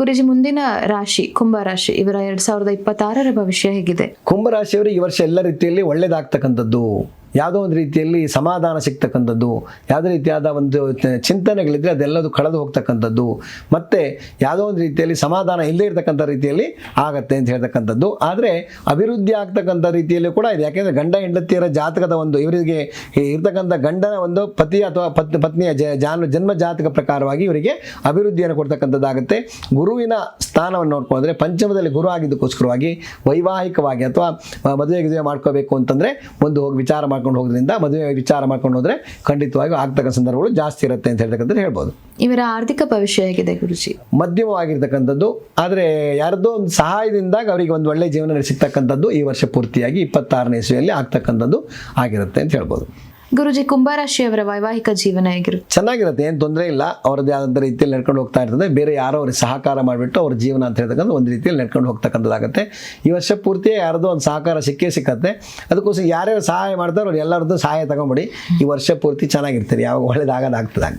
ಗುರುಜಿ, ಮುಂದಿನ ರಾಶಿ, ಕುಂಭ ರಾಶಿ, ಇವರ ಎರಡ್ ಸಾವಿರದ ಇಪ್ಪತ್ತಾರರ ಭವಿಷ್ಯ ಹೇಗಿದೆ? ಕುಂಭರಾಶಿಯವರು ಈ ವರ್ಷ ಎಲ್ಲ ರೀತಿಯಲ್ಲಿ ಒಳ್ಳೇದಾಗ್ತಕ್ಕಂಥದ್ದು. ಯಾವುದೋ ಒಂದು ರೀತಿಯಲ್ಲಿ ಸಮಾಧಾನ ಸಿಗ್ತಕ್ಕಂಥದ್ದು, ಯಾವುದೇ ರೀತಿಯಾದ ಒಂದು ಚಿಂತನೆಗಳಿದ್ರೆ ಅದೆಲ್ಲದು ಕಳೆದು ಹೋಗ್ತಕ್ಕಂಥದ್ದು, ಮತ್ತೆ ಯಾವುದೋ ಒಂದು ರೀತಿಯಲ್ಲಿ ಸಮಾಧಾನ ಇಲ್ಲದೇ ಇರತಕ್ಕಂಥ ರೀತಿಯಲ್ಲಿ ಆಗತ್ತೆ ಅಂತ ಹೇಳ್ತಕ್ಕಂಥದ್ದು. ಆದರೆ ಅಭಿವೃದ್ಧಿ ಆಗ್ತಕ್ಕಂಥ ರೀತಿಯಲ್ಲಿ ಕೂಡ ಇದೆ. ಯಾಕೆಂದರೆ ಗಂಡ ಹೆಂಡತಿಯರ ಜಾತಕದ ಒಂದು ಇವರಿಗೆ ಇರ್ತಕ್ಕಂಥ ಗಂಡನ ಒಂದು ಪತಿ ಅಥವಾ ಪತ್, ಪತ್ನಿಯ ಜ, ಜಾನ, ಜನ್ಮ ಜಾತಕ ಪ್ರಕಾರವಾಗಿ ಇವರಿಗೆ ಅಭಿವೃದ್ಧಿಯನ್ನು ಕೊಡ್ತಕ್ಕಂಥದ್ದಾಗುತ್ತೆ. ಗುರುವಿನ ಸ್ಥಾನವನ್ನು ನೋಡ್ಕೊಂಡ್ರೆ ಪಂಚಮದಲ್ಲಿ ಗುರು ಆಗಿದ್ದಕ್ಕೋಸ್ಕರವಾಗಿ ವೈವಾಹಿಕವಾಗಿ ಅಥವಾ ಮದುವೆ ಗಿದುವೆ ಮಾಡ್ಕೋಬೇಕು ಅಂತಂದರೆ ಒಂದು ಹೋಗಿ ವಿಚಾರ ಮಾಡ್ಕೊಂಡು ಹೋಗೋದ್ರಿಂದ ಮದುವೆ ವಿಚಾರ ಮಾಡ್ಕೊಂಡು ಹೋದರೆ ಖಂಡಿತವಾಗಿ ಆಗ್ತಕ್ಕಂಥ ಸಂದರ್ಭಗಳು ಜಾಸ್ತಿ ಇರುತ್ತೆ ಅಂತ ಹೇಳ್ತಕ್ಕಂಥದ್ದು ಹೇಳ್ಬೋದು. ಇವರ ಆರ್ಥಿಕ ಭವಿಷ್ಯ ಹೇಗಿದೆ ಗುರುಜಿ? ಮಧ್ಯಮವಾಗಿರ್ತಕ್ಕಂಥದ್ದು ಆದರೆ ಯಾರದೋ ಒಂದು ಸಹಾಯದಿಂದಾಗ ಅವರಿಗೆ ಒಂದು ಒಳ್ಳೆಯ ಜೀವನ ಸಿಗ್ತಕ್ಕಂಥದ್ದು ಈ ವರ್ಷ ಪೂರ್ತಿಯಾಗಿ ಇಪ್ಪತ್ತಾರನೇ ಇಸ್ವಿಯಲ್ಲಿ ಆಗ್ತಕ್ಕಂಥದ್ದು ಆಗಿರುತ್ತೆ ಅಂತ ಹೇಳ್ಬೋದು. ಗುರುಜಿ ಕುಂಭರಾಶಿಯವರ ವೈವಾಹಿಕ ಜೀವನ ಹೇಗಿರುತ್ತೆ? ಚೆನ್ನಾಗಿರುತ್ತೆ, ಏನು ತೊಂದರೆ ಇಲ್ಲ. ಅವ್ರದ್ದೇ ಆದಂಥ ರೀತಿಯಲ್ಲಿ ನಡ್ಕೊಂಡು ಹೋಗ್ತಾ ಇರ್ತದೆ. ಬೇರೆ ಯಾರೋ ಅವ್ರಿಗೆ ಸಹಕಾರ ಮಾಡಿಬಿಟ್ಟು ಅವ್ರ ಜೀವನ ಅಂತ ಹೇಳ್ತಕ್ಕಂಥ ಒಂದು ರೀತಿಯಲ್ಲಿ ನಡ್ಕೊಂಡು ಹೋಗ್ತಕ್ಕಂಥದ್ದಾಗುತ್ತೆ. ಈ ವರ್ಷ ಪೂರ್ತಿ ಯಾರದೋ ಒಂದು ಸಹಕಾರ ಸಿಕ್ಕೇ ಸಿಕ್ಕತ್ತೆ. ಅದಕ್ಕೋಸ್ಕರ ಯಾರ್ಯಾರು ಸಹಾಯ ಮಾಡ್ತಾರೋ ಅವ್ರು ಎಲ್ಲರದ್ದು ಸಹಾಯ ತಗೊಂಬಿಡಿ. ಈ ವರ್ಷ ಪೂರ್ತಿ ಚೆನ್ನಾಗಿರ್ತೀರಿ. ಯಾವಾಗ ಒಳ್ಳೇದಾಗೋದಾಗ್ತದೆ